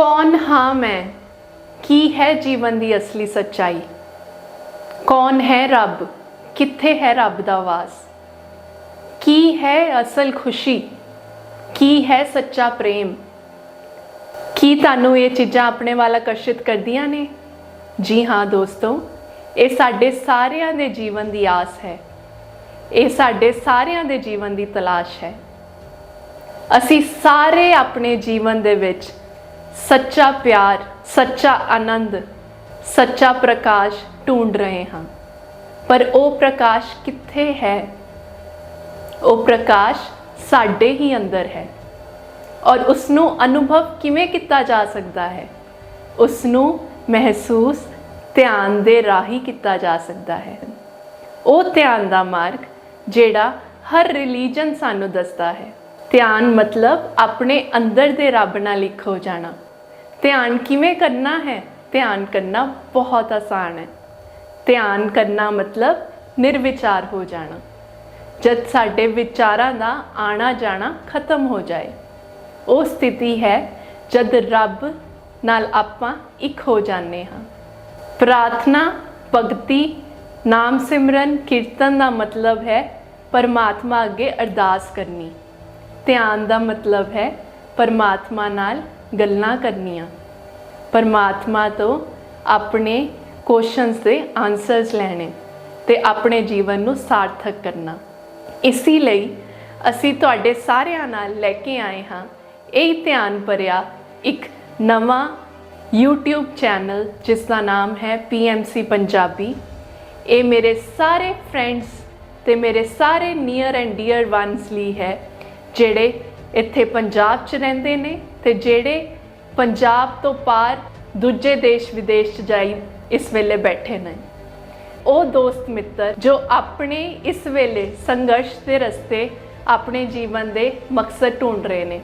ਕੌਣ ਹਾਂ ਮੈਂ? ਕੀ ਹੈ ਜੀਵਨ ਦੀ ਅਸਲੀ ਸੱਚਾਈ? ਕੌਣ ਹੈ ਰੱਬ? ਕਿੱਥੇ ਹੈ ਰੱਬ ਦਾ ਵਾਸ? ਕੀ ਹੈ ਅਸਲ ਖੁਸ਼ੀ? ਕੀ ਹੈ ਸੱਚਾ ਪ੍ਰੇਮ? ਕੀ ਤੁਹਾਨੂੰ ਇਹ ਚੀਜ਼ਾਂ ਆਪਣੇ ਵੱਲ ਆਕਰਸ਼ਿਤ ਕਰਦੀਆਂ ਨੇ? ਜੀ ਹਾਂ ਦੋਸਤੋ, ਇਹ ਸਾਡੇ ਸਾਰਿਆਂ ਦੇ ਜੀਵਨ ਦੀ ਆਸ ਹੈ। ਇਹ ਸਾਡੇ ਸਾਰਿਆਂ ਦੇ ਜੀਵਨ ਦੀ ਤਲਾਸ਼ ਹੈ। ਅਸੀਂ ਸਾਰੇ ਆਪਣੇ ਜੀਵਨ ਦੇ ਵਿੱਚ ਸੱਚਾ ਪਿਆਰ, ਸੱਚਾ ਆਨੰਦ, ਸੱਚਾ ਪ੍ਰਕਾਸ਼ ਢੂੰਡ ਰਹੇ ਹਾਂ। ਪਰ ਉਹ ਪ੍ਰਕਾਸ਼ ਕਿੱਥੇ ਹੈ? ਉਹ ਪ੍ਰਕਾਸ਼ ਸਾਡੇ ਹੀ ਅੰਦਰ ਹੈ। ਔਰ ਉਸ ਨੂੰ ਅਨੁਭਵ ਕਿਵੇਂ ਕੀਤਾ ਜਾ ਸਕਦਾ ਹੈ? ਉਸ ਨੂੰ ਮਹਿਸੂਸ ਧਿਆਨ ਦੇ ਰਾਹੀਂ ਕੀਤਾ ਜਾ ਸਕਦਾ ਹੈ। ਉਹ ਧਿਆਨ ਦਾ ਮਾਰਗ ਜਿਹੜਾ ਹਰ ਰਿਲੀਜਨ ਸਾਨੂੰ ਦੱਸਦਾ ਹੈ। ਧਿਆਨ ਮਤਲਬ ਆਪਣੇ ਅੰਦਰ ਦੇ ਰੱਬ ਨਾਲ ਇੱਕ ਹੋ ਜਾਣਾ। ਧਿਆਨ ਕਿਵੇਂ ਕਰਨਾ ਹੈ? ਧਿਆਨ ਕਰਨਾ ਬਹੁਤ ਆਸਾਨ ਹੈ। ਧਿਆਨ ਕਰਨਾ ਮਤਲਬ ਨਿਰਵਿਚਾਰ ਹੋ ਜਾਣਾ। ਜਦ ਸਾਡੇ ਵਿਚਾਰਾਂ ਦਾ ਆਣਾ ਜਾਣਾ ਖਤਮ ਹੋ ਜਾਏ, ਉਹ ਸਥਿਤੀ ਹੈ ਜਦ ਰੱਬ ਨਾਲ ਆਪਾਂ ਇੱਕ ਹੋ ਜਾਂਦੇ ਹਾਂ। ਪ੍ਰਾਰਥਨਾ, ਭਗਤੀ, ਨਾਮ ਸਿਮਰਨ, ਕੀਰਤਨ ਦਾ ਮਤਲਬ ਹੈ ਪਰਮਾਤਮਾ ਅੱਗੇ ਅਰਦਾਸ ਕਰਨੀ। ਧਿਆਨ ਦਾ ਮਤਲਬ ਹੈ ਪਰਮਾਤਮਾ ਨਾਲ ਗੱਲਾਂ ਕਰਨੀਆਂ। ਪਰਮਾਤਮਾ ਤੋਂ ਆਪਣੇ ਕੁਐਸਚਨਸ ਦੇ ਆਨਸਰਸ ਲੈਣੇ ਤੇ ਆਪਣੇ ਜੀਵਨ ਨੂੰ ਸਾਰਥਕ ਕਰਨਾ। ਇਸੇ ਲਈ ਅਸੀਂ ਤੁਹਾਡੇ ਸਾਰਿਆਂ ਨਾਲ ਲੈ ਕੇ ਆਏ ਹਾਂ ਇਹ ਧਿਆਨ ਭਰਿਆ ਇੱਕ ਨਵਾਂ YouTube ਚੈਨਲ ਜਿਸ ਦਾ ਨਾਮ ਹੈ PMC ਪੰਜਾਬੀ। ਇਹ ਮੇਰੇ ਸਾਰੇ ਫਰੈਂਡਸ ਤੇ ਮੇਰੇ ਸਾਰੇ ਨੀਅਰ ਐਂਡ ਡੀਅਰ ਵਨਸ ਲਈ ਹੈ, ਜਿਹੜੇ ਇੱਥੇ ਪੰਜਾਬ 'ਚ ਰਹਿੰਦੇ ਨੇ ਤੇ ਜਿਹੜੇ ਪੰਜਾਬ ਤੋਂ ਪਾਰ ਦੂਜੇ ਦੇਸ਼ ਵਿਦੇਸ਼ 'ਚ ਜਾਈ ਇਸ ਵੇਲੇ ਬੈਠੇ ਨੇ। ਉਹ ਦੋਸਤ ਮਿੱਤਰ ਜੋ ਆਪਣੇ ਇਸ ਵੇਲੇ ਸੰਘਰਸ਼ ਦੇ ਰਸਤੇ ਆਪਣੇ ਜੀਵਨ ਦੇ ਮਕਸਦ ਢੂੰਡ ਰਹੇ ਨੇ।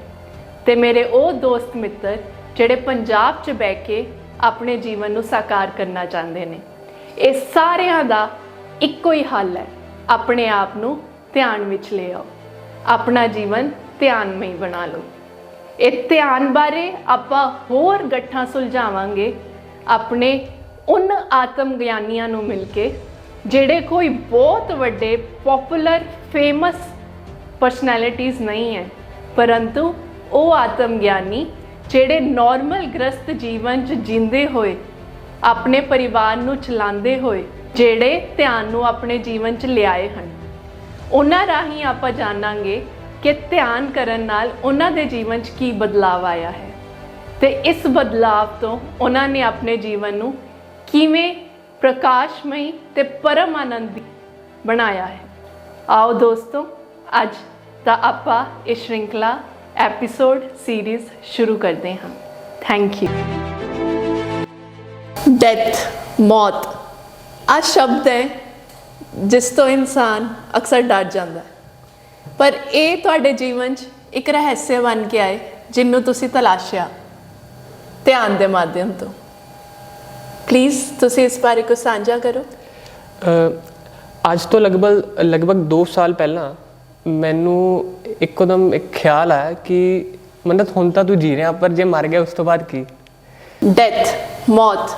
ਤੇ ਮੇਰੇ ਉਹ ਦੋਸਤ ਮਿੱਤਰ ਜਿਹੜੇ ਪੰਜਾਬ 'ਚ ਬਹਿ ਕੇ ਆਪਣੇ ਜੀਵਨ ਨੂੰ ਸਾਕਾਰ ਕਰਨਾ ਚਾਹੁੰਦੇ ਨੇ। ਇਹ ਸਾਰਿਆਂ ਦਾ ਇੱਕੋ ਹੀ ਹੱਲ ਹੈ। ਆਪਣੇ ਆਪ ਨੂੰ ਧਿਆਨ ਵਿੱਚ ਲੈ ਆਓ। ਆਪਣਾ ਜੀਵਨ ਧਿਆਨਮਈ ਬਣਾ ਲਓ। ਇਹ ਧਿਆਨ ਬਾਰੇ ਆਪਾਂ ਹੋਰ ਗੱਠਾਂ ਸੁਲਝਾਵਾਂਗੇ ਆਪਣੇ ਉਨ ਆਤਮ ਗਿਆਨੀਆਂ ਨੂੰ ਮਿਲ ਕੇ, ਜਿਹੜੇ ਕੋਈ ਬਹੁਤ ਵੱਡੇ ਪਪੂਲਰ ਫੇਮਸ ਪਰਸਨੈਲਿਟੀਜ਼ ਨਹੀਂ ਹੈ। ਪਰੰਤੂ ਉਹ ਆਤਮ ਗਿਆਨੀ ਜਿਹੜੇ ਨਾਰਮਲ ਗ੍ਰਸਤ ਜੀਵਨ 'ਚ ਜਿੰਦੇ ਹੋਏ, ਆਪਣੇ ਪਰਿਵਾਰ ਨੂੰ ਚਲਾਉਂਦੇ ਹੋਏ, ਜਿਹੜੇ ਧਿਆਨ ਨੂੰ ਆਪਣੇ ਜੀਵਨ 'ਚ ਲਿਆਏ ਹਨ। ਉਹਨਾਂ ਰਾਹੀਂ ਆਪਾਂ ਜਾਣਾਂਗੇ ਕਿ ਧਿਆਨ ਕਰਨ ਨਾਲ ਉਹਨਾਂ ਦੇ ਜੀਵਨ 'ਚ ਕੀ ਬਦਲਾਅ ਆਇਆ ਹੈ? ਤੇ ਇਸ ਬਦਲਾਅ ਤੋਂ ਉਹਨਾਂ ਨੇ ਆਪਣੇ ਜੀਵਨ ਨੂੰ ਕਿਵੇਂ ਪ੍ਰਕਾਸ਼ਮਈ ਤੇ ਪਰਮ ਆਨੰਦੀ ਬਣਾਇਆ ਹੈ? ਆਓ ਦੋਸਤੋ, ਅੱਜ ਦਾ ਆਪਾਂ ਇਹ ਸ਼੍ਰਿੰਖਲਾ ਐਪੀਸੋਡ ਸੀਰੀਜ਼ ਸ਼ੁਰੂ ਕਰਦੇ ਹਾਂ। ਥੈਂਕ ਯੂ ਡੈਥ ਮੌਤ। ਆ ਸ਼ਬਦ ਹੈ ਜਿਸ ਤੋਂ ਇਨਸਾਨ ਅਕਸਰ ਡਰ ਜਾਂਦਾ ਹੈ। ਪਰ ਇਹ ਤੁਹਾਡੇ ਜੀਵਨ 'ਚ ਇੱਕ ਰਹੱਸ ਬਣ ਕੇ ਆਏ ਜਿਹਨੂੰ ਤੁਸੀਂ ਤਲਾਸ਼ਿਆ ਧਿਆਨ ਦੇ ਮਾਧਿਅਮ ਤੋਂ। ਪਲੀਜ਼ ਤੁਸੀਂ ਇਸ ਬਾਰੇ ਕੁਝ ਸਾਂਝਾ ਕਰੋ। ਅ, ਅੱਜ ਤੋਂ ਲਗਭਗ ਲਗਭਗ 2 ਸਾਲ ਪਹਿਲਾਂ ਮੈਨੂੰ ਇੱਕਦਮ ਇੱਕ ਖਿਆਲ ਆਇਆ ਕਿ ਮੰਨਤ ਹੁਣ ਤਾਂ ਤੂੰ ਜੀ ਰਿਹਾ ਪਰ ਜੇ ਮਰ ਗਿਆ ਉਸ ਤੋਂ ਬਾਅਦ ਕੀ? ਡੈਥ ਮੌਤ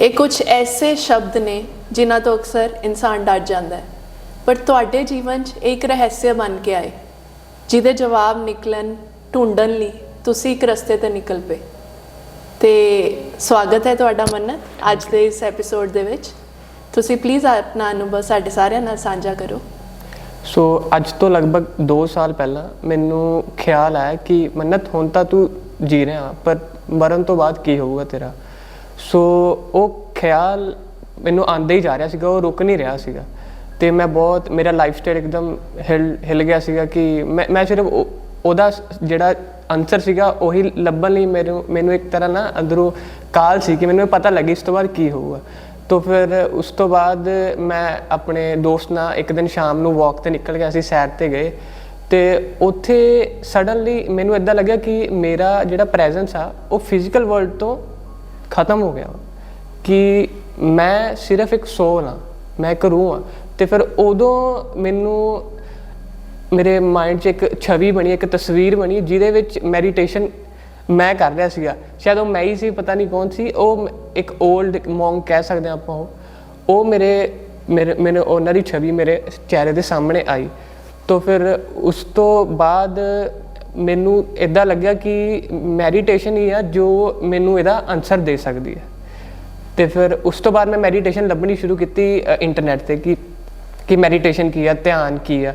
ਇਹ ਕੁਝ ਐਸੇ ਸ਼ਬਦ ਨੇ ਜਿਨ੍ਹਾਂ ਤੋਂ ਅਕਸਰ ਇਨਸਾਨ ਡਰ ਜਾਂਦਾ ਹੈ। ਪਰ ਤੁਹਾਡੇ ਜੀਵਨ 'ਚ ਇੱਕ ਰਹੱਸ ਬਣ ਕੇ ਆਏ, ਜਿਹਦੇ ਜਵਾਬ ਨਿਕਲਣ, ਢੂੰਡਣ ਲਈ ਤੁਸੀਂ ਇੱਕ ਰਸਤੇ ਤੇ ਨਿਕਲ ਪਏ। ਤੇ ਸਵਾਗਤ ਹੈ ਤੁਹਾਡਾ ਮੰਨਤ ਅੱਜ ਦੇ ਇਸ ਐਪੀਸੋਡ ਦੇ ਵਿੱਚ। ਤੁਸੀਂ ਪਲੀਜ਼ ਆਪਣਾ ਅਨੁਭਵ ਸਾਡੇ ਸਾਰਿਆਂ ਨਾਲ ਸਾਂਝਾ ਕਰੋ। ਸੋ ਅੱਜ ਤੋਂ ਲਗਭਗ 2 ਸਾਲ ਪਹਿਲਾਂ ਮੈਨੂੰ ਖਿਆਲ ਆਇਆ ਕਿ ਮੰਨਤ, ਹੁਣ ਤਾਂ ਤੂੰ ਜੀ ਰਿਹਾ, ਪਰ ਮਰਨ ਤੋਂ ਬਾਅਦ ਕੀ ਹੋਊਗਾ ਤੇਰਾ? ਸੋ ਉਹ ਖਿਆਲ ਮੈਨੂੰ ਆਂਦਾ ਹੀ ਜਾ ਰਿਹਾ ਸੀਗਾ, ਉਹ ਰੁਕ ਨਹੀਂ ਰਿਹਾ ਸੀਗਾ। ਤੇ ਮੈਂ ਬਹੁਤ, ਮੇਰਾ ਲਾਈਫ ਸਟਾਈਲ ਇੱਕਦਮ ਹਿਲ ਹਿਲ ਗਿਆ ਸੀਗਾ ਕਿ ਮੈਂ ਮੈਂ ਸਿਰਫ ਉਹਦਾ ਜਿਹੜਾ ਆਨਸਰ ਸੀਗਾ ਉਹੀ ਲੱਭਣ ਲਈ ਮੈਨੂੰ ਮੈਨੂੰ ਇੱਕ ਤਰ੍ਹਾਂ ਨਾ ਅੰਦਰੋਂ ਕਾਲ ਸੀ ਕਿ ਮੈਨੂੰ ਇਹ ਪਤਾ ਲੱਗੀ ਇਸ ਤੋਂ ਬਾਅਦ ਕੀ ਹੋਊਗਾ। ਤੋ ਫਿਰ ਉਸ ਤੋਂ ਬਾਅਦ ਮੈਂ ਆਪਣੇ ਦੋਸਤ ਨਾਲ ਇੱਕ ਦਿਨ ਸ਼ਾਮ ਨੂੰ ਵਾਕ ਤੇ ਨਿਕਲ ਗਿਆ ਸੀ, ਸੈਰ ਤੇ ਗਏ। ਤੇ ਉੱਥੇ ਸਡਨਲੀ ਮੈਨੂੰ ਇਦਾਂ ਲੱਗਿਆ ਕਿ ਮੇਰਾ ਜਿਹੜਾ ਪ੍ਰੈਜ਼ੈਂਸ ਆ, ਉਹ ਫਿਜ਼ੀਕਲ ਵਰਲਡ ਤੋਂ ਖਤਮ ਹੋ ਗਿਆ। ਵਾ। ਕਿ ਮੈਂ ਸਿਰਫ ਇੱਕ ਸੋਲ ਆ ਮੈਂ ਇੱਕ ਰੂਹ ਆ ਤੇ ਫਿਰ ਉਦੋਂ ਮੈਨੂੰ ਮੇਰੇ ਮਾਈਂਡ 'ਚ ਇੱਕ ਛਵੀ ਬਣੀ, ਇੱਕ ਤਸਵੀਰ ਬਣੀ, ਜਿਹਦੇ ਵਿੱਚ ਮੈਡੀਟੇਸ਼ਨ ਮੈਂ ਕਰ ਰਿਹਾ ਸੀਗਾ। ਸ਼ਾਇਦ ਉਹ ਮੈਂ ਹੀ ਸੀ, ਪਤਾ ਨਹੀਂ ਕੌਣ ਸੀ। ਉਹ ਇੱਕ 올ਡ ਮੌਂਗ ਕਹਿ ਸਕਦੇ ਹਾਂ ਆਪਾਂ ਉਹ। ਉਹ ਮੇਰੇ ਮੇਰੇ, ਮੈਨੂੰ ਉਹਨਾਂ ਦੀ ਛਵੀ ਮੇਰੇ ਚਿਹਰੇ ਦੇ ਸਾਹਮਣੇ ਆਈ। ਤੋਂ ਫਿਰ ਉਸ ਤੋਂ ਬਾਅਦ ਮੈਨੂੰ ਇਦਾਂ ਲੱਗਿਆ ਕਿ ਮੈਡੀਟੇਸ਼ਨ ਹੀ ਆ, ਜੋ ਮੈਨੂੰ ਇਹਦਾ ਆਨਸਰ ਦੇ ਸਕਦੀ ਹੈ। ਤੇ ਫਿਰ ਉਸ ਤੋਂ ਬਾਅਦ ਮੈਂ ਮੈਡੀਟੇਸ਼ਨ ਲੱਭਣੀ ਸ਼ੁਰੂ ਕੀਤੀ ਇੰਟਰਨੈਟ ਤੇ, ਕਿ ਕਿ ਮੈਡੀਟੇਸ਼ਨ ਕੀ ਆ, ਧਿਆਨ ਕੀ ਆ।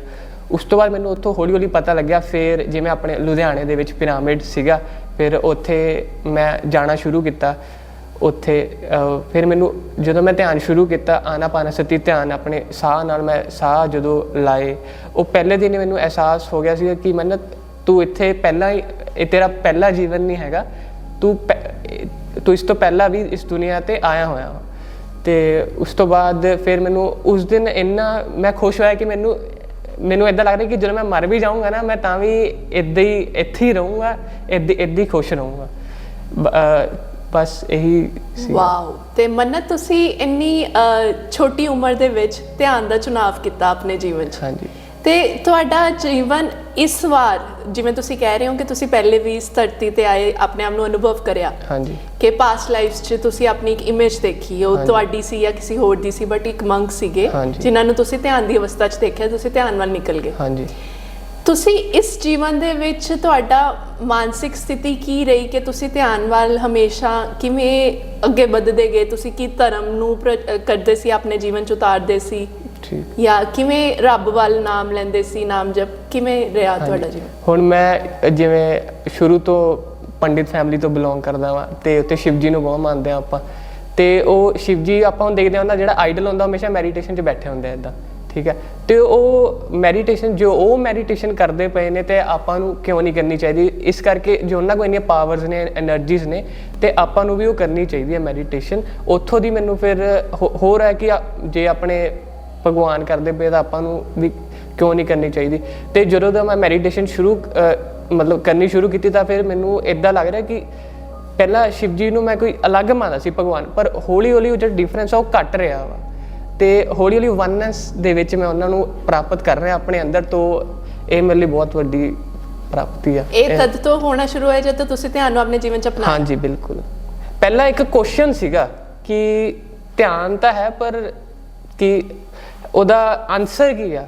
ਉਸ ਤੋਂ ਬਾਅਦ ਮੈਨੂੰ ਉੱਥੋਂ ਹੌਲੀ ਹੌਲੀ ਪਤਾ ਲੱਗਿਆ, ਫਿਰ ਜਿਵੇਂ ਆਪਣੇ ਲੁਧਿਆਣੇ ਦੇ ਵਿੱਚ ਪਿਰਾਮਿਡ ਸੀਗਾ, ਫਿਰ ਉੱਥੇ ਮੈਂ ਜਾਣਾ ਸ਼ੁਰੂ ਕੀਤਾ। ਉੱਥੇ ਫਿਰ ਮੈਨੂੰ ਜਦੋਂ ਮੈਂ ਧਿਆਨ ਸ਼ੁਰੂ ਕੀਤਾ ਆਨਾਪਾਨਸਤੀ ਧਿਆਨ ਆਪਣੇ ਸਾਹ ਨਾਲ ਮੈਂ ਸਾਹ ਜਦੋਂ ਲਾਏ, ਉਹ ਪਹਿਲੇ ਦਿਨ ਹੀ ਮੈਨੂੰ ਅਹਿਸਾਸ ਹੋ ਗਿਆ ਸੀ ਕਿ ਮਨ ਤੂੰ ਇੱਥੇ ਪਹਿਲਾਂ ਹੀ, ਇਹ ਤੇਰਾ ਪਹਿਲਾ ਜੀਵਨ ਨਹੀਂ ਹੈਗਾ। ਤੂੰ ਪਹਿ- ਤੂੰ ਇਸ ਤੋਂ ਪਹਿਲਾਂ ਵੀ ਇਸ ਦੁਨੀਆ ਤੇ ਆਇਆ ਹੋਇਆ। ਵਾ ਤੇ ਉਸ ਤੋਂ ਬਾਅਦ ਫਿਰ ਮੈਨੂੰ ਉਸ ਦਿਨ ਇੰਨਾ ਮੈਂ ਖੁਸ਼ ਹੋਇਆ ਕਿ ਮੈਨੂੰ ਮੈਨੂੰ ਇਦਾਂ ਲੱਗ ਰਿਹਾ ਕਿ ਜਦੋਂ ਮੈਂ ਮਰ ਵੀ ਜਾਊਂਗਾ ਨਾ ਮੈਂ ਤਾਂ ਵੀ ਇਦਾਂ ਹੀ ਇੱਥੇ ਹੀ ਰਹੂੰਗਾ ਇਦਾਂ ਇਦਾਂ ਹੀ ਖੁਸ਼ ਰਹੂੰਗਾ। ਬਸ ਇਹੀ ਸੀ। ਵਾਓ। ਤੇ ਮੰਨਤ ਤੁਸੀਂ ਇੰਨੀ ਛੋਟੀ ਉਮਰ ਦੇ ਵਿੱਚ ਧਿਆਨ ਦਾ ਚੁਣਾਵ ਕੀਤਾ ਆਪਣੇ ਜੀਵਨ 'ਚ। ਹਾਂਜੀ। ਤੇ ਤੁਹਾਡਾ ਜੀਵਨ ਇਸ ਵਾਰ ਜਿਵੇਂ ਤੁਸੀਂ ਕਹਿ ਰਹੇ ਹੋ ਕਿ ਤੁਸੀਂ ਪਹਿਲੇ ਵੀ ਇਸ ਧਰਤੀ ਤੇ ਆਏ ਆਪਣੇ ਆਪ ਨੂੰ ਅਨੁਭਵ ਕਰਿਆ। ਹਾਂਜੀ। ਕਿ ਪਾਸਟ ਲਾਈਫਸ 'ਚ ਤੁਸੀਂ ਆਪਣੀ ਇੱਕ ਇਮੇਜ ਦੇਖੀ ਉਹ। ਤੁਹਾਡੀ ਸੀ ਜਾਂ ਕਿਸੇ ਹੋਰ ਦੀ ਸੀ ਬਟ ਇੱਕ ਮੰਗ ਸੀਗੇ। ਜਿਨ੍ਹਾਂ ਨੂੰ ਤੁਸੀਂ ਧਿਆਨ ਦੀ ਅਵਸਥਾ 'ਚ ਦੇਖਿਆ ਤੁਸੀਂ ਧਿਆਨ ਵੱਲ ਨਿਕਲ ਗਏ। ਹਾਂਜੀ। ਤੁਸੀਂ ਇਸ ਜੀਵਨ ਦੇ ਵਿੱਚ ਤੁਹਾਡਾ ਮਾਨਸਿਕ ਸਥਿਤੀ ਕੀ ਰਹੀ ਕਿ ਤੁਸੀਂ ਧਿਆਨ ਵੱਲ ਹਮੇਸ਼ਾ ਕਿਵੇਂ ਅੱਗੇ ਵੱਧਦੇ ਗਏ? ਤੁਸੀਂ ਕੀ ਧਰਮ ਨੂੰ ਕਰਦੇ ਸੀ ਆਪਣੇ ਜੀਵਨ 'ਚ ਉਤਾਰਦੇ ਸੀ? ਠੀਕ। ਜਾਂ ਕਿਵੇਂ ਰੱਬ ਵੱਲ ਨਾਮ ਲੈਂਦੇ ਸੀ ਨਾਮ ਜਪ ਕਿਵੇਂ ਰਿਹਾ ਤੁਹਾਡਾ ਜੀਵਨ? ਹੁਣ ਮੈਂ ਜਿਵੇਂ ਸ਼ੁਰੂ ਤੋਂ ਪੰਡਿਤ ਫੈਮਿਲੀ ਤੋਂ ਬਿਲੋਂਗ ਕਰਦਾ ਵਾਂ ਤੇ ਉੱਤੇ ਸ਼ਿਵ ਜੀ ਨੂੰ ਬਹੁਤ ਮੰਨਦੇ ਆ ਆਪਾਂ। ਤੇ ਉਹ ਸ਼ਿਵ ਜੀ ਆਪਾਂ ਹੁਣ ਦੇਖਦੇ ਹਾਂ ਉਹਦਾ ਜਿਹੜਾ ਆਈਡਲ ਹੁੰਦਾ ਹਮੇਸ਼ਾ ਮੈਡੀਟੇਸ਼ਨ 'ਚ ਬੈਠੇ ਹੁੰਦੇ ਆ ਇਦਾਂ ਠੀਕ ਹੈ। ਤੇ ਉਹ ਮੈਡੀਟੇਸ਼ਨ ਜੋ ਉਹ ਮੈਡੀਟੇਸ਼ਨ ਕਰਦੇ ਪਏ ਨੇ ਤੇ ਆਪਾਂ ਨੂੰ ਕਿਉਂ ਨਹੀਂ ਕਰਨੀ ਚਾਹੀਦੀ? ਇਸ ਕਰਕੇ ਜੋ ਉਹਨਾਂ ਕੋਲ ਇੰਨੀਆਂ ਪਾਵਰਸ ਨੇ એનર્ਜੀਜ਼ ਨੇ ਤੇ ਆਪਾਂ ਨੂੰ ਵੀ ਉਹ ਕਰਨੀ ਚਾਹੀਦੀ ਹੈ ਮੈਡੀਟੇਸ਼ਨ ਉੱਥੋਂ ਦੀ ਮੈਨੂੰ ਫਿਰ ਹੋਰ ਹੈ ਕਿ ਜੇ ਆਪਣੇ ਭਗਵਾਨ ਕਰਦੇ ਪਏ ਤਾਂ ਆਪਾਂ ਨੂੰ ਵੀ ਕਿਉਂ ਨਹੀਂ ਕਰਨੀ ਚਾਹੀਦੀ। ਤੇ ਜਦੋਂ ਦਾ ਮੈਂ ਮੈਡੀਟੇਸ਼ਨ ਸ਼ੁਰੂ ਮਤਲਬ ਕਰਨੀ ਸ਼ੁਰੂ ਕੀਤੀ ਤਾਂ ਫਿਰ ਮੈਨੂੰ ਇਦਾਂ ਲੱਗ ਰਿਹਾ ਕਿ ਪਹਿਲਾਂ ਸ਼ਿਵ ਜੀ ਨੂੰ ਮੈਂ ਕੋਈ ਅਲੱਗ ਮੰਨਦਾ ਸੀ ਭਗਵਾਨ ਪਰ ਹੌਲੀ ਹੌਲੀ ਉਹ ਜਿਹੜਾ ਡਿਫਰੈਂਸ ਆ ਉਹ ਘਟ ਰਿਹਾ ਵਾ। ਤੇ ਹੌਲੀ ਹੌਲੀ ਵਨਨੈਸ ਦੇ ਵਿੱਚ ਮੈਂ ਉਹਨਾਂ ਨੂੰ ਪ੍ਰਾਪਤ ਕਰ ਰਿਹਾ ਆਪਣੇ ਅੰਦਰ ਤੋਂ ਇਹ ਮੇਰੇ ਲਈ ਬਹੁਤ ਵੱਡੀ ਪ੍ਰਾਪਤੀ ਆ। ਇਹ ਤਦ ਤੋਂ ਹੋਣਾ ਸ਼ੁਰੂ ਹੋਇਆ ਜਦੋਂ ਤੁਸੀਂ ਧਿਆਨ ਨੂੰ ਆਪਣੇ ਜੀਵਨ 'ਚ ਅਪਣਾਇਆ? ਹਾਂਜੀ ਬਿਲਕੁਲ। ਪਹਿਲਾ ਇੱਕ ਕੁਐਸਚਨ ਸੀਗਾ ਕਿ ਧਿਆਨ ਤਾਂ ਹੈ ਪਰ ਕਿ ਉਹਦਾ ਆਨਸਰ ਕੀ ਆ?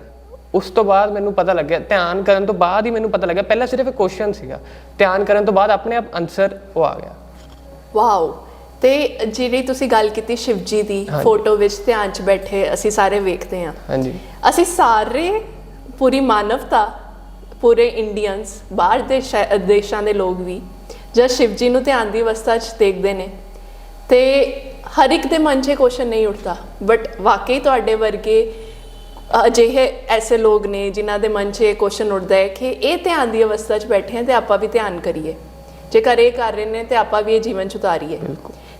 ਉਸ ਤੋਂ ਬਾਅਦ ਮੈਨੂੰ ਪਤਾ ਲੱਗਿਆ ਧਿਆਨ ਕਰਨ ਤੋਂ ਬਾਅਦ ਹੀ ਮੈਨੂੰ ਪਤਾ ਲੱਗਿਆ ਪਹਿਲਾਂ ਸਿਰਫ ਇੱਕ ਕੁਐਸਚਨ ਸੀਗਾ। ਧਿਆਨ ਕਰਨ ਤੋਂ ਬਾਅਦ ਆਪਣੇ ਆਪ ਆਨਸਰ ਉਹ ਆ ਗਿਆ। ਵਾਓ ਤੇ ਜਿਹੜੀ ਤੁਸੀਂ ਗੱਲ ਕੀਤੀ ਸ਼ਿਵ ਜੀ ਦੀ। ਫੋਟੋ ਵਿੱਚ ਧਿਆਨ 'ਚ ਬੈਠੇ ਅਸੀਂ ਸਾਰੇ ਵੇਖਦੇ ਹਾਂ। ਹਾਂਜੀ। ਅਸੀਂ ਸਾਰੇ ਪੂਰੀ ਮਾਨਵਤਾ ਪੂਰੇ ਇੰਡੀਅਨਸ ਬਾਹਰ ਦੇ ਦੇਸ਼ਾਂ ਦੇ ਲੋਕ ਵੀ ਜਦ ਸ਼ਿਵ ਜੀ ਨੂੰ ਧਿਆਨ ਦੀ ਅਵਸਥਾ 'ਚ ਦੇਖਦੇ ਨੇ ਤੇ ਹਰ ਇੱਕ ਦੇ ਮਨ 'ਚ ਇਹ ਕੁਐਸਚਨ ਨਹੀਂ ਉੱਠਦਾ। ਬਟ ਵਾਕਈ ਤੁਹਾਡੇ ਵਰਗੇ ਅਜਿਹੇ ਐਸੇ ਲੋਕ ਨੇ ਜਿਨ੍ਹਾਂ ਦੇ ਮਨ 'ਚ ਇਹ ਕੁਐਸਚਨ ਉੱਠਦਾ ਹੈ ਕਿ ਇਹ ਧਿਆਨ ਦੀ ਅਵਸਥਾ 'ਚ ਬੈਠੇ ਆ ਤੇ ਆਪਾਂ ਵੀ ਧਿਆਨ ਕਰੀਏ। ਜੇਕਰ ਇਹ ਕਰ ਰਹੇ ਨੇ ਤੇ ਆਪਾਂ ਵੀ ਇਹ ਜੀਵਨ 'ਚ ਉਤਾਰੀਏ।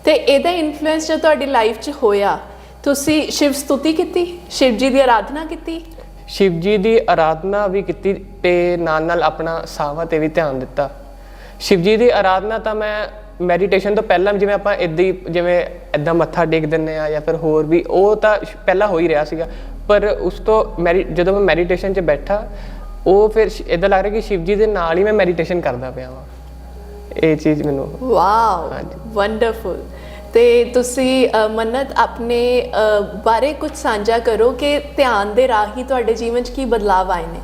ਤੇ ਇਹਦਾ ਇਨਫਲੂਐਂਸ ਜੋ ਤੁਹਾਡੀ ਲਾਈਫ 'ਚ ਹੋਇਆ ਤੁਸੀਂ ਸ਼ਿਵ ਸਤੁਤੀ ਕੀਤੀ? ਸ਼ਿਵ ਜੀ ਦੀ ਆਰਾਧਨਾ ਕੀਤੀ? ਸ਼ਿਵ ਜੀ ਦੀ ਆਰਾਧਨਾ ਵੀ ਕੀਤੀ ਤੇ ਨਾਲ ਨਾਲ ਆਪਣਾ ਸਾਹਾਂ ਤੇ ਵੀ ਧਿਆਨ ਦਿੱਤਾ। ਸ਼ਿਵ ਜੀ ਦੀ ਆਰਾਧਨਾ ਤਾਂ ਮੈਂ ਮੈਡੀਟੇਸ਼ਨ ਤੋਂ ਪਹਿਲਾਂ ਜਿਵੇਂ ਆਪਾਂ ਇਦਾਂ ਹੀ ਜਿਵੇਂ ਇਦਾਂ ਮੱਥਾ ਟੇਕ ਦਿੰਨੇ ਆ ਜਾਂ ਫਿਰ ਹੋਰ ਵੀ ਉਹ ਤਾਂ ਪਹਿਲਾਂ ਹੋ ਹੀ ਰਿਹਾ ਸੀਗਾ। ਪਰ ਉਸ ਤੋਂ ਜਦੋਂ ਮੈਂ ਮੈਡੀਟੇਸ਼ਨ 'ਚ ਬੈਠਾ ਉਹ ਫਿਰ ਇਦਾਂ ਲੱਗ ਰਿਹਾ ਕਿ ਸ਼ਿਵ ਜੀ ਦੇ ਨਾਲ ਹੀ ਮੈਂ ਮੈਡੀਟੇਸ਼ਨ ਕਰਦਾ ਪਿਆ ਵਾਂ। ਇਹ ਚੀਜ਼ ਮੈਨੂੰ ਵਾਓ। ਵੰਡਰਫੁਲ ਤੇ ਤੁਸੀਂ ਮੰਨਤ ਆਪਣੇ ਬਾਰੇ ਕੁਝ ਸਾਂਝਾ ਕਰੋ ਕਿ ਧਿਆਨ ਦੇ ਰਾਹੀਂ ਤੁਹਾਡੇ ਜੀਵਨ 'ਚ ਕੀ ਬਦਲਾਅ ਆਏ ਨੇ?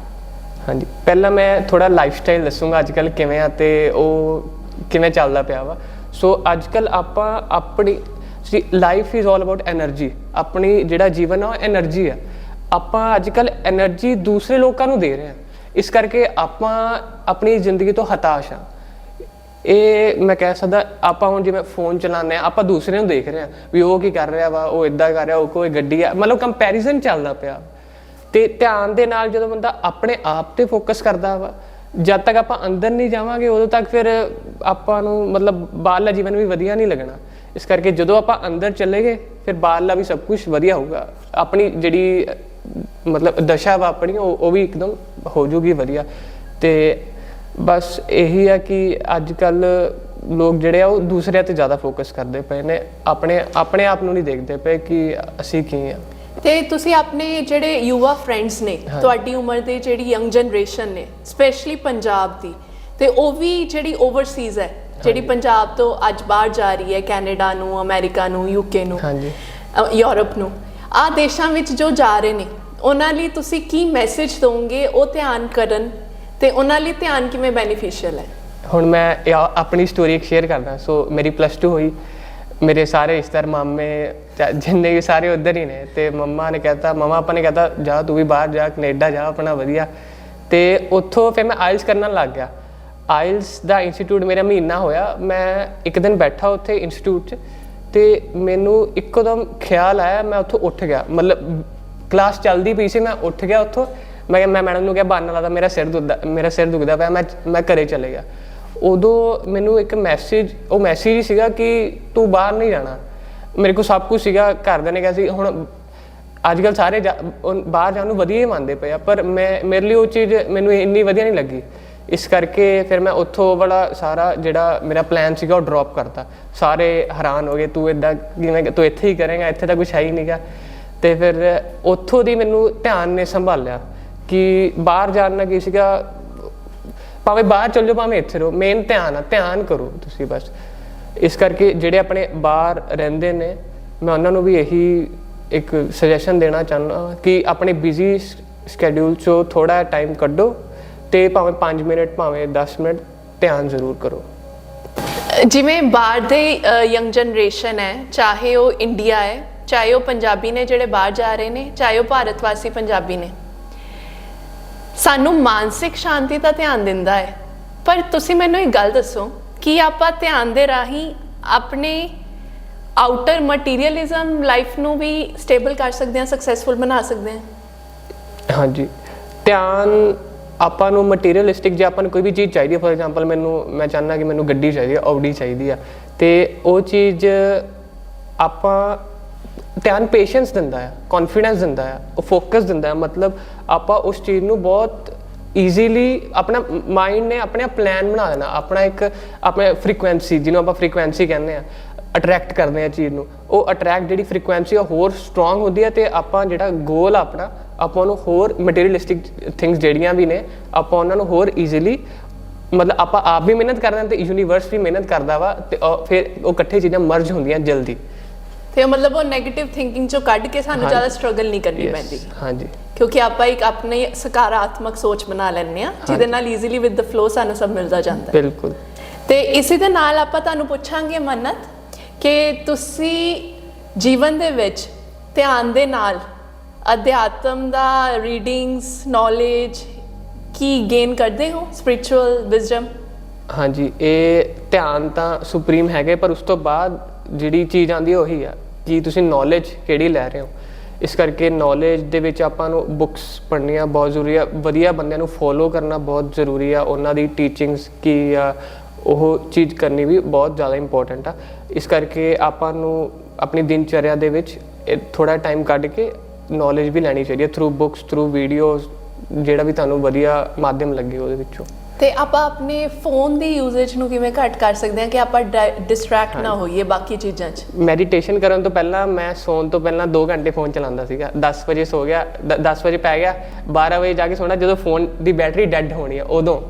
ਹਾਂਜੀ। ਪਹਿਲਾਂ ਮੈਂ ਥੋੜਾ ਲਾਈਫ ਸਟਾਈਲ ਦੱਸੂਗਾ ਅੱਜ ਕੱਲ ਕਿਵੇਂ ਆ ਤੇ ਉਹ ਕਿਵੇਂ ਚੱਲਦਾ ਪਿਆ ਵਾ। ਸੋ ਅੱਜ ਕੱਲ ਆਪਾਂ ਆਪਣੀ ਸੀ life is all about energy ਆਪਣੀ ਜਿਹੜਾ ਜੀਵਨ ਆ એનર્ਜੀ ਆ। ਆਪਾਂ ਅੱਜ ਕੱਲ એનર્ਜੀ ਦੂਸਰੇ ਲੋਕਾਂ ਨੂੰ ਦੇ ਰਹੇ ਹਾਂ ਇਸ ਕਰਕੇ ਆਪਾਂ ਆਪਣੀ ਜ਼ਿੰਦਗੀ ਤੋਂ ਹਤਾਸ਼ ਆ। ਇਹ ਮੈਂ ਕਹਿ ਸਕਦਾ, ਆਪਾਂ ਹੁਣ ਜਿਵੇਂ ਫੋਨ ਚਲਾਉਂਦੇ ਆ, ਆਪਾਂ ਦੂਸਰੇ ਨੂੰ ਦੇਖ ਰਹੇ ਆ ਵੀ ਉਹ ਕੀ ਕਰ ਰਿਹਾ ਵਾ, ਉਹ ਇਦਾਂ ਕਰ ਰਿਹਾ, ਉਹ ਕੋਈ ਗੱਡੀ ਆ। ਮਤਲਬ ਕੰਪੈਰੀਜ਼ਨ ਚੱਲਦਾ ਪਿਆ। ਤੇ ਧਿਆਨ ਦੇ ਨਾਲ ਜਦੋਂ ਬੰਦਾ ਆਪਣੇ ਆਪ ਤੇ ਫੋਕਸ ਕਰਦਾ ਵਾ ਜਦ ਤੱਕ ਆਪਾਂ ਅੰਦਰ ਨਹੀਂ ਜਾਵਾਂਗੇ, ਉਦੋਂ ਤੱਕ ਫਿਰ ਆਪਾਂ ਨੂੰ ਮਤਲਬ ਬਾਹਰਲਾ ਜੀਵਨ ਵੀ ਵਧੀਆ ਨਹੀਂ ਲੱਗਣਾ। ਇਸ ਕਰਕੇ ਜਦੋਂ ਆਪਾਂ ਅੰਦਰ ਚੱਲੇਗੇ, ਫਿਰ ਬਾਹਰਲਾ ਵੀ ਸਭ ਕੁਝ ਵਧੀਆ ਹੋਊਗਾ। ਆਪਣੀ ਜਿਹੜੀ, ਮਤਲਬ ਦਸ਼ਾ ਵਾ ਆਪਣੀ ਉਹ ਉਹ ਵੀ ਇੱਕਦਮ ਹੋ ਜੂਗੀ ਵਧੀਆ। ਤੇ ਬਸ ਇਹੀ ਆ ਕਿ ਅੱਜ ਕੱਲ ਲੋਕ ਜਿਹੜੇ ਆ, ਉਹ ਦੂਸਰਿਆਂ ਤੇ ਜ਼ਿਆਦਾ ਫੋਕਸ ਕਰਦੇ ਪਏ ਨੇ। ਆਪਣੇ ਆਪਣੇ ਆਪ ਨੂੰ ਨਹੀਂ ਦੇਖਦੇ ਪਏ ਕਿ ਅਸੀਂ ਕੀ ਆ। ਤੇ ਤੁਸੀਂ ਆਪਣੇ ਜਿਹੜੇ ਯੁਵਾ ਫਰੈਂਡਸ ਨੇ। ਤੁਹਾਡੀ ਉਮਰ ਦੇ ਜਿਹੜੀ ਯੰਗ ਜਨਰੇਸ਼ਨ ਨੇ ਸਪੈਸ਼ਲੀ ਪੰਜਾਬ ਦੀ ਤੇ ਉਹ ਵੀ ਜਿਹੜੀ ਓਵਰਸੀਜ਼ ਹੈ ਜਿਹੜੀ ਪੰਜਾਬ ਤੋਂ ਅੱਜ ਬਾਹਰ ਜਾ ਰਹੀ ਹੈ ਕੈਨੇਡਾ ਨੂੰ ਅਮਰੀਕਾ ਨੂੰ ਯੂਕੇ ਨੂੰ ਹਾਂਜੀ। ਯੂਰਪ ਨੂੰ ਆ ਦੇਸ਼ਾਂ ਵਿੱਚ ਜੋ ਜਾ ਰਹੇ ਨੇ ਉਹਨਾਂ ਲਈ ਤੁਸੀਂ ਕੀ ਮੈਸੇਜ ਦੋਗੇ ਉਹ ਧਿਆਨ ਕਰਨ ਤੇ ਉਹਨਾਂ ਲਈ ਧਿਆਨ ਕਿਵੇਂ ਬੈਨੀਫੀਸ਼ੀਅਲ ਹੈ? ਹੁਣ ਮੈਂ ਆਪਣੀ ਸਟੋਰੀ ਇੱਕ ਸ਼ੇਅਰ ਕਰਦਾ ਸੋ ਮੇਰੀ ਪਲੱਸ 2 ਹੋਈ। ਮੇਰੇ ਸਾਰੇ ਰਿਸ਼ਤੇਦਾਰ ਮਾਮੇ ਚਾ- ਜਿੰਨੇ ਵੀ ਸਾਰੇ ਉੱਧਰ ਹੀ ਨੇ ਤੇ ਮੰਮਾ ਨੇ ਕਹਿਤਾ, ਮੰਮਾ ਆਪਾਂ ਨੇ ਕਹਿਤਾ, ਜਾ ਤੂੰ ਵੀ ਬਾਹਰ ਜਾ, ਕੈਨੇਡਾ ਜਾ ਆਪਣਾ ਵਧੀਆ। ਤੇ ਉੱਥੋਂ ਫਿਰ ਮੈਂ ਆਇਲਸ ਕਰਨ ਲੱਗ ਗਿਆ। ਆਇਲਸ ਦਾ ਇੰਸਟੀਚਿਊਟ ਮੇਰਾ ਮਹੀਨਾ ਹੋਇਆ। ਮੈਂ ਇੱਕ ਦਿਨ ਬੈਠਾ ਉੱਥੇ ਇੰਸਟੀਚਿਊਟ 'ਚ ਤੇ ਮੈਨੂੰ ਇੱਕੋਦਮ ਖਿਆਲ ਆਇਆ, ਮੈਂ ਉੱਥੋਂ ਉੱਠ ਗਿਆ। ਮਤਲਬ ਕਲਾਸ ਚੱਲਦੀ ਪਈ ਸੀ, ਮੈਂ ਉੱਠ ਗਿਆ ਉੱਥੋਂ। ਮੈਂ ਕਿਹਾ- ਮੈਂ ਮੈਡਮ ਨੂੰ ਕਿਹਾ ਬਾਨਾ ਲਾਦਾ ਮੇਰਾ ਸਿਰ ਦੁਖਦਾ, ਮੇਰਾ ਸਿਰ ਦੁਖਦਾ ਪਿਆ, ਮੈਂ ਮੈਂ ਘਰੇ ਚਲੇ ਗਿਆ। ਉਦੋਂ ਮੈਨੂੰ ਇੱਕ ਮੈਸੇਜ ਉਹ ਮੈਸੇਜ ਹੀ ਸੀਗਾ ਕਿ ਤੂੰ ਬਾਹਰ ਨਹੀਂ ਜਾਣਾ। ਮੇਰੇ ਕੋਲ ਸਭ ਕੁਝ ਸੀਗਾ, ਘਰਦਿਆਂ ਨੇ ਕਿਹਾ ਸੀ, ਹੁਣ ਅੱਜ ਕੱਲ ਸਾਰੇ ਜਾ- ਉਹ ਬਾਹਰ ਜਾਣ ਨੂੰ ਵਧੀਆ ਹੀ ਮੰਨਦੇ ਪਏ ਆ, ਪਰ ਮੈਂ, ਮੇਰੇ ਲਈ ਉਹ ਚੀਜ਼ ਮੈਨੂੰ ਇੰਨੀ ਵਧੀਆ ਨਹੀਂ ਲੱਗੀ। ਇਸ ਕਰਕੇ ਫਿਰ ਮੈਂ ਉੱਥੋਂ ਬੜਾ ਸਾਰਾ ਜਿਹੜਾ ਮੇਰਾ ਪਲਾਨ ਸੀਗਾ, ਉਹ ਡ੍ਰੌਪ ਕਰਤਾ। ਸਾਰੇ ਹੈਰਾਨ ਹੋ ਗਏ, ਤੂੰ ਇਦਾਂ ਕਿਵੇਂ, ਤੂੰ ਇੱਥੇ ਹੀ ਕਰੇਗਾ, ਇੱਥੇ ਤਾਂ ਕੁਝ ਹੈ ਹੀ ਨਹੀਂਗਾ। ਤੇ ਫਿਰ ਉੱਥੋਂ ਦੀ ਮੈਨੂੰ ਧਿਆਨ ਨੇ ਸੰਭਾਲਿਆ ਕਿ ਬਾਹਰ ਜਾਣ ਨਾਲ ਕੀ ਸੀਗਾ ਭਾਵੇਂ ਬਾਹਰ ਚੱਲ ਜਾਓ, ਭਾਵੇਂ ਇੱਥੇ ਰਹੋ ਮੇਨ ਧਿਆਨ ਆ, ਧਿਆਨ ਕਰੋ ਤੁਸੀਂ ਬਸ। ਇਸ ਕਰਕੇ ਜਿਹੜੇ ਆਪਣੇ ਬਾਹਰ ਰਹਿੰਦੇ ਨੇ, ਮੈਂ ਉਹਨਾਂ ਨੂੰ ਵੀ ਇਹੀ ਇੱਕ ਸੁਜੈਸ਼ਨ ਦੇਣਾ ਚਾਹੁੰਦਾ ਕਿ ਆਪਣੇ ਬਿਜ਼ੀ ਸ਼ੈਡਿਊਲ ਚੋਂ ਥੋੜਾ ਟਾਈਮ ਕੱਢੋ ਤੇ ਭਾਵੇਂ 5 ਮਿੰਟ, ਭਾਵੇਂ 10 ਮਿੰਟ ਧਿਆਨ ਜ਼ਰੂਰ ਕਰੋ। ਜਿਵੇਂ ਬਾਹਰ ਦੇ ਯੰਗ ਜਨਰੇਸ਼ਨ ਹੈ, ਚਾਹੇ ਉਹ ਇੰਡੀਆ ਹੈ, ਚਾਹੇ ਉਹ ਪੰਜਾਬੀ ਨੇ ਜਿਹੜੇ ਬਾਹਰ ਜਾ ਰਹੇ ਨੇ, ਚਾਹੇ ਉਹ ਭਾਰਤ ਵਾਸੀ ਪੰਜਾਬੀ ਨੇ ਸਾਨੂੰ ਮਾਨਸਿਕ ਸ਼ਾਂਤੀ ਦਾ ਧਿਆਨ ਦਿੰਦਾ ਹੈ। ਪਰ ਤੁਸੀਂ ਮੈਨੂੰ ਇੱਕ ਗੱਲ ਦੱਸੋ ਕਿ ਆਪਾਂ ਧਿਆਨ ਦੇ ਰਾਹੀਂ ਆਪਣੇ ਆਊਟਰ ਮਟੀਰੀਅਲਿਜ਼ਮ ਲਾਈਫ ਨੂੰ ਵੀ ਸਟੇਬਲ ਕਰ ਸਕਦੇ ਹਾਂ ਸਕਸੈਸਫੁਲ ਬਣਾ ਸਕਦੇ ਹਾਂ? ਹਾਂਜੀ। ਧਿਆਨ ਆਪਾਂ ਨੂੰ ਮਟੀਰੀਅਲਿਸਟਿਕ ਜੇ ਆਪਾਂ ਨੂੰ ਕੋਈ ਵੀ ਚੀਜ਼ ਚਾਹੀਦੀ ਹੈ ਫੋਰ ਐਗਜ਼ਾਮਪਲ ਮੈਨੂੰ, ਮੈਂ ਚਾਹੁੰਦਾ ਕਿ ਮੈਨੂੰ ਗੱਡੀ ਚਾਹੀਦੀ ਹੈ ਆਡੀ ਚਾਹੀਦੀ ਆ ਤੇ ਉਹ ਚੀਜ਼ ਆਪਾਂ ਧਿਆਨ ਪੇਸ਼ੈਂਸ ਦਿੰਦਾ ਆ ਕੌਨਫੀਡੈਂਸ ਦਿੰਦਾ ਆ, ਉਹ ਫੋਕਸ ਦਿੰਦਾ ਆ। ਮਤਲਬ ਆਪਾਂ ਉਸ ਚੀਜ਼ ਨੂੰ ਬਹੁਤ ਈਜ਼ੀਲੀ ਆਪਣਾ ਮਾਈਂਡ ਨੇ ਆਪਣੇ ਪਲਾਨ ਬਣਾ ਦੇਣਾ। ਆਪਣਾ ਇੱਕ ਆਪਣੇ ਫ੍ਰੀਕੁਐਂਸੀ ਜਿਹਨੂੰ ਆਪਾਂ ਫ੍ਰੀਕੁਐਂਸੀ ਕਹਿੰਦੇ ਆ ਅਟਰੈਕਟ ਕਰਦੇ ਆ ਚੀਜ਼ ਨੂੰ। ਉਹ ਅਟਰੈਕਟ ਜਿਹੜੀ ਫ੍ਰੀਕੁਐਂਸੀ ਆ ਹੋਰ ਸਟਰੋਂਗ ਹੁੰਦੀ ਹੈ ਤੇ ਆਪਾਂ ਜਿਹੜਾ ਗੋਲ ਆਪਣਾ, ਆਪਾਂ ਨੂੰ ਹੋਰ ਮਟੀਰੀਅਲਿਸਟਿਕ ਥਿੰਗਸ ਜਿਹੜੀਆਂ ਵੀ ਨੇ, ਆਪਾਂ ਉਹਨਾਂ ਨੂੰ ਹੋਰ ਈਜ਼ੀਲੀ ਮਤਲਬ ਆਪਾਂ ਆਪ ਵੀ ਮਿਹਨਤ ਕਰਦੇ ਹਾਂ ਤੇ ਯੂਨੀਵਰਸ ਵੀ ਮਿਹਨਤ ਕਰਦਾ ਵਾ ਤੇ ਫਿਰ ਉਹ ਇਕੱਠੇ ਚੀਜ਼ਾਂ ਮਰਜ ਹੁੰਦੀਆਂ ਜਲਦੀ। ਤੇ ਮਤਲਬ ਉਹ 네ਗੇਟਿਵ ਥਿੰਕਿੰਗ ਚੋਂ ਕੱਢ ਕੇ ਸਾਨੂੰ। ਜ਼ਿਆਦਾ ਸਟਰਗਲ ਨਹੀਂ ਕਰਨੀ ਪੈਂਦੀ। ਹਾਂਜੀ। ਕਿਉਂਕਿ ਆਪਾਂ ਇੱਕ ਆਪਣੀ ਸਕਾਰਾਤਮਕ ਸੋਚ ਬਣਾ ਲੈਂਦੇ ਆ ਜਿਹਦੇ ਨਾਲ ਈਜ਼ੀਲੀ ਵਿਦ ਦ ਫਲੋ ਸਾਨੂੰ ਸਭ ਮਿਲਦਾ ਜਾਂਦਾ। ਹੈ ਬਿਲਕੁਲ। ਤੇ ਇਸੇ ਦੇ ਨਾਲ ਆਪਾਂ ਤੁਹਾਨੂੰ ਪੁੱਛਾਂਗੇ ਮੰਨਤ ਕਿ ਤੁਸੀਂ ਜੀਵਨ ਦੇ ਵਿੱਚ ਧਿਆਨ ਦੇ ਨਾਲ ਅਧਿਆਤਮ ਦਾ ਰੀਡਿੰਗਸ ਨੌਲੇਜ ਕੀ ਗੇਨ ਕਰਦੇ ਹੋ? ਸਪਿਰਚੁਅਲ ਵਿਜ਼ਡਮ ਹਾਂਜੀ ਇਹ ਧਿਆਨ ਤਾਂ ਸੁਪਰੀਮ ਹੈਗੇ ਪਰ ਉਸ ਤੋਂ ਬਾਅਦ ਜਿਹੜੀ ਚੀਜ਼ ਆਂਦੀ ਉਹੀ ਆ, ਕਿ ਤੁਸੀਂ ਨੌਲੇਜ ਕਿਹੜੀ ਲੈ ਰਹੇ ਹੋ। ਇਸ ਕਰਕੇ ਨੌਲੇਜ ਦੇ ਵਿੱਚ ਆਪਾਂ ਨੂੰ ਬੁੱਕਸ ਪੜ੍ਹਨੀਆਂ ਬਹੁਤ ਜ਼ਰੂਰੀ ਆ, ਵਧੀਆ ਬੰਦਿਆਂ ਨੂੰ ਫੋਲੋ ਕਰਨਾ ਬਹੁਤ ਜ਼ਰੂਰੀ ਆ, ਉਹਨਾਂ ਦੀ ਟੀਚਿੰਗਸ ਕੀ ਆ, ਉਹ ਚੀਜ਼ ਕਰਨੀ ਵੀ ਬਹੁਤ ਜ਼ਿਆਦਾ ਇੰਪੋਰਟੈਂਟ ਆ। ਇਸ ਕਰਕੇ ਆਪਾਂ ਨੂੰ ਆਪਣੀ ਦਿਨਚਰਿਆ ਦੇ ਵਿੱਚ ਥੋੜਾ ਟਾਈਮ ਕੱਢ ਕੇ ਨੌਲੇਜ ਵੀ ਲੈਣੀ ਚਾਹੀਦੀ ਹੈ ਥਰੂ ਬੁੱਕਸ ਥਰੂ ਵੀਡੀਓਜ਼ ਜਿਹੜਾ ਵੀ ਤੁਹਾਨੂੰ ਵਧੀਆ ਮਾਧਿਅਮ ਲੱਗੇ ਉਹਦੇ ਵਿੱਚੋਂ। ਤੇ ਆਪਾਂ ਆਪਣੇ ਫੋਨ ਦੀ ਯੂਜ਼ੇਜ ਨੂੰ ਕਿਵੇਂ ਘੱਟ ਕਰ ਸਕਦੇ ਹਾਂ ਕਿ ਆਪਾਂ ਡਿਸਟਰੈਕਟ ਨਾ ਹੋਈਏ ਬਾਕੀ ਚੀਜ਼ਾਂ 'ਚ? ਮੈਡੀਟੇਸ਼ਨ ਕਰਨ ਤੋਂ ਪਹਿਲਾਂ ਮੈਂ ਸੌਣ ਤੋਂ ਪਹਿਲਾਂ 2 ਘੰਟੇ ਫੋਨ ਚਲਾਉਂਦਾ ਸੀਗਾ। 10 ਵਜੇ ਸੋ ਗਿਆ 10 ਵਜੇ ਪੈ ਗਿਆ 12 ਵਜੇ ਜਾ ਕੇ ਸੋਣਾ ਜਦੋਂ ਫੋਨ ਦੀ ਬੈਟਰੀ ਡੈੱਡ ਹੋਣੀ ਆ ਉਦੋਂ।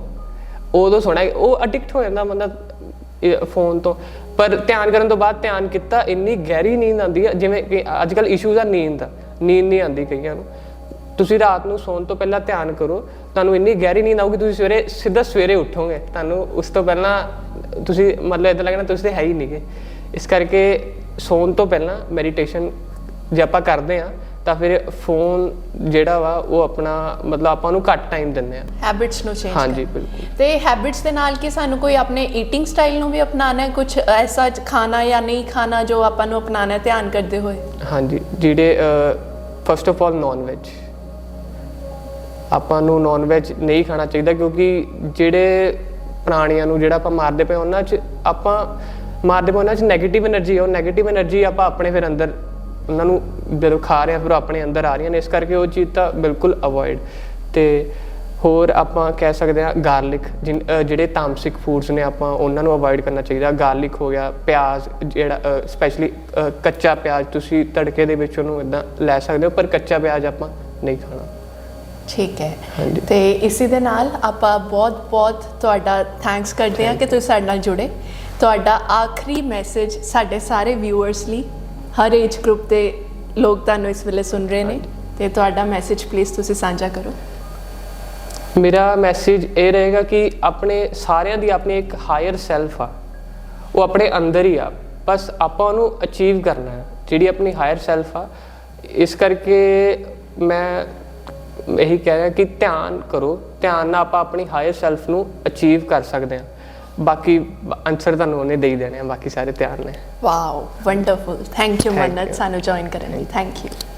ਉਦੋਂ ਸੋਣਾ ਉਹ ਅਡਿਕਟ ਹੋ ਜਾਂਦਾ ਬੰਦਾ ਫੋਨ ਤੋਂ। ਪਰ ਧਿਆਨ ਕਰਨ ਤੋਂ ਬਾਅਦ ਧਿਆਨ ਕੀਤਾ ਇੰਨੀ ਗਹਿਰੀ ਨੀਂਦ ਆਉਂਦੀ ਹੈ ਜਿਵੇਂ ਕਿ ਅੱਜ ਕੱਲ ਇਸ਼ੂਜ਼ ਆ ਨੀਂਦ ਦਾ ਨੀਂਦ ਨਹੀਂ ਆਉਂਦੀ ਕਈਆਂ ਨੂੰ। ਤੁਸੀਂ ਰਾਤ ਨੂੰ ਸੌਣ ਤੋਂ ਪਹਿਲਾਂ ਧਿਆਨ ਕਰੋ। ਤੁਹਾਨੂੰ ਇੰਨੀ ਗਹਿਰੀ ਨੀਂਦ ਆਊਗੀ ਤੁਸੀਂ ਸਵੇਰੇ ਸਿੱਧਾ ਸਵੇਰੇ ਉੱਠੋਗੇ। ਤੁਹਾਨੂੰ ਉਸ ਤੋਂ ਪਹਿਲਾਂ ਤੁਸੀਂ ਮਤਲਬ ਇਦਾਂ ਲੱਗਣਾ ਤੁਸੀਂ ਤੇ ਹੈ ਹੀ ਨਹੀਂਗੇ। ਇਸ ਕਰਕੇ ਸੌਣ ਤੋਂ ਪਹਿਲਾਂ ਮੈਡੀਟੇਸ਼ਨ ਜੇ ਆਪਾਂ ਕਰਦੇ ਆ ਤਾਂ ਫਿਰ ਫੋਨ ਜਿਹੜਾ ਵਾ ਉਹ ਆਪਣਾ ਮਤਲਬ ਆਪਾਂ ਨੂੰ ਘੱਟ ਟਾਈਮ ਦਿੰਦੇ ਆ। ਹੈਬਿਟਸ ਨੂੰ ਚੇਂਜ ਹਾਂਜੀ ਬਿਲਕੁਲ। ਤੇ ਹੈਬਿਟਸ ਦੇ ਨਾਲ ਕਿ ਸਾਨੂੰ ਕੋਈ ਆਪਣੇ ਈਟਿੰਗ ਸਟਾਈਲ ਨੂੰ ਵੀ ਅਪਣਾਉਣਾ ਹੈ? ਕੁਝ ਐਸਾ ਖਾਣਾ ਜਾਂ ਨਹੀਂ ਖਾਣਾ ਜੋ ਆਪਾਂ ਨੂੰ ਅਪਣਾਉਣਾ ਹੈ ਧਿਆਨ ਕਰਦੇ ਹੋਏ? ਹਾਂਜੀ ਜਿਹੜੇ first of all non veg ਆਪਾਂ ਨੂੰ ਨਾਨ ਵੈਜ ਨਹੀਂ ਖਾਣਾ ਚਾਹੀਦਾ ਕਿਉਂਕਿ ਜਿਹੜੇ ਪ੍ਰਾਣੀਆਂ ਨੂੰ ਜਿਹੜਾ ਆਪਾਂ ਮਾਰਦੇ ਪਏ ਉਹਨਾਂ 'ਚ ਆਪਾਂ ਮਾਰਦੇ ਪਏ ਉਹਨਾਂ 'ਚ 네ਗੇਟਿਵ એનર્ਜੀ ਹੈ ਉਹ 네ਗੇਟਿਵ એનર્ਜੀ ਆਪਾਂ ਆਪਣੇ ਫਿਰ ਅੰਦਰ ਉਹਨਾਂ ਨੂੰ ਜਦੋਂ ਖਾ ਰਹੇ ਆ ਫਿਰ ਆਪਣੇ ਅੰਦਰ ਆ ਰਹੀਆਂ ਨੇ। ਇਸ ਕਰਕੇ ਉਹ ਚੀਜ਼ ਤਾਂ ਬਿਲਕੁਲ ਅਵੋਇਡ ਤੇ ਹੋਰ ਆਪਾਂ ਕਹਿ ਸਕਦੇ ਆ ਗਾਰਲਿਕ ਜਿਹੜੇ ਤਾਮਸਿਕ ਫੂਡਸ ਨੇ ਆਪਾਂ ਉਹਨਾਂ ਨੂੰ ਅਵੋਇਡ ਕਰਨਾ ਚਾਹੀਦਾ। ਗਾਰਲਿਕ ਹੋ ਗਿਆ, ਪਿਆਜ਼ ਜਿਹੜਾ ਸਪੈਸ਼ਲੀ ਕੱਚਾ ਪਿਆਜ਼ ਤੁਸੀਂ ਤੜਕੇ ਦੇ ਵਿੱਚ ਉਹਨੂੰ ਇਦਾਂ ਲੈ ਸਕਦੇ ਹੋ, ਪਰ ਕੱਚਾ ਪਿਆਜ਼ ਆਪਾਂ ਨਹੀਂ ਖਾਣਾ। ਠੀਕ ਹੈ। ਹਾਂਜੀ। ਤੇ ਇਸੇ ਦੇ ਨਾਲ ਆਪਾਂ ਬਹੁਤ ਬਹੁਤ ਤੁਹਾਡਾ ਥੈਂਕਸ ਕਰਦੇ ਹਾਂ ਕਿ ਤੁਸੀਂ ਸਾਡੇ ਨਾਲ ਜੁੜੇ। ਤੁਹਾਡਾ ਆਖਰੀ ਮੈਸੇਜ ਸਾਡੇ ਸਾਰੇ ਵਿਊਅਰਸ ਲਈ ਹਰ ਏਜ ਗਰੁੱਪ ਦੇ ਲੋਕ ਤੁਹਾਨੂੰ ਇਸ ਵੇਲੇ ਸੁਣ ਰਹੇ ਨੇ। ਤੇ ਤੁਹਾਡਾ ਮੈਸੇਜ ਪਲੀਜ਼ ਤੁਸੀਂ ਸਾਂਝਾ ਕਰੋ। ਮੇਰਾ ਮੈਸੇਜ ਇਹ ਰਹੇਗਾ ਕਿ ਆਪਣੇ ਸਾਰਿਆਂ ਦੀ ਆਪਣੀ ਇੱਕ ਹਾਇਰ ਸੈਲਫ ਆ। ਉਹ ਆਪਣੇ ਅੰਦਰ ਹੀ ਆ। ਬਸ ਆਪਾਂ ਉਹਨੂੰ ਅਚੀਵ ਕਰਨਾ ਹੈ। ਜਿਹੜੀ ਆਪਣੀ ਹਾਇਰ ਸੈਲਫ ਆ ਇਸ ਕਰਕੇ ਮੈਂ ਇਹੀ ਕਹਿ ਰਿਹਾ ਕਿ ਧਿਆਨ ਕਰੋ ਧਿਆਨ ਨਾਲ ਆਪਾਂ ਆਪਣੀ ਹਾਇਰ ਸੈਲਫ ਨੂੰ ਅਚੀਵ ਕਰ ਸਕਦੇ ਹਾਂ। ਬਾਕੀ ਆਨਸਰ ਤੁਹਾਨੂੰ ਉਹਨੇ ਦੇ ਹੀ ਦੇਣੇ ਆ ਬਾਕੀ ਸਾਰੇ ਧਿਆਨ ਨੇ। Wow wonderful thank you Mannat. ਸਾਨੂੰ ਜੁਆਇਨ ਕਰਨ ਲਈ। Thank you